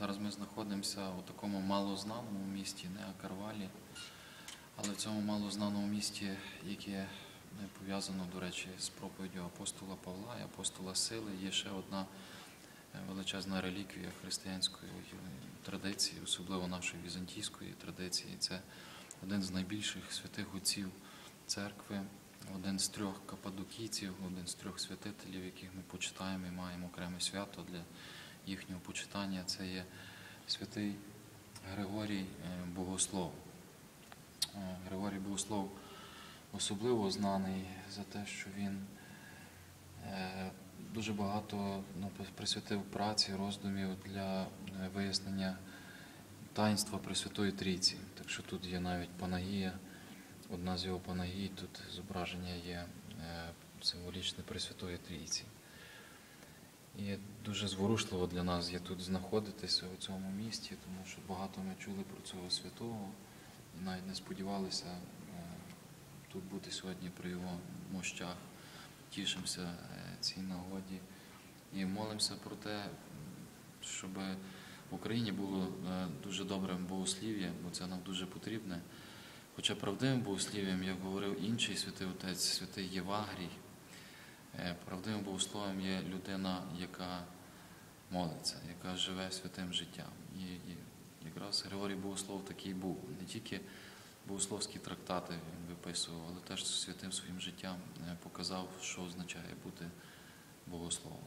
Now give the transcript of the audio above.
Зараз ми знаходимося у такому малознаному місті, не Акарвалі, але в цьому малознаному місті, яке не пов'язано, до речі, з проповіддю апостола Павла і апостола Сили, є ще одна е, величезна реліквія християнської традиції, особливо нашої візантійської традиції. Це один з найбільших святих отців церкви, один з трьох кападокійців, один з трьох святителів, яких ми почитаємо і маємо окреме свято для їхнього почитання. Це є святий Григорій е, Богослов. Е, Григорій Богослов особливо знаний за те, що він е, дуже багато ну, присвятив праці, роздумів для вияснення таїнства Пресвятої Трійці. Так що тут є навіть Панагія, одна з його Панагій, тут зображення є символічне Пресвятої Трійці. І дуже зворушливо для нас є тут знаходитися у цьому місті, тому що багато ми чули про цього святого і навіть не сподівалися е, тут бути сьогодні при його мощах. Тішимося е, цій нагоді і молимося про те, щоб в Україні було е, дуже добре богослів'я, бо це нам дуже потрібне. Хоча правдивим богослів'ям, як говорив інший святий отець, святий Євагрій, Правдивим богословом є людина, яка молиться, яка живе святим життям. І, і якраз Григорій Богослов такий був. Не тільки богословські трактати він виписував, але теж святим своїм життям е, показав, що означає бути богословом.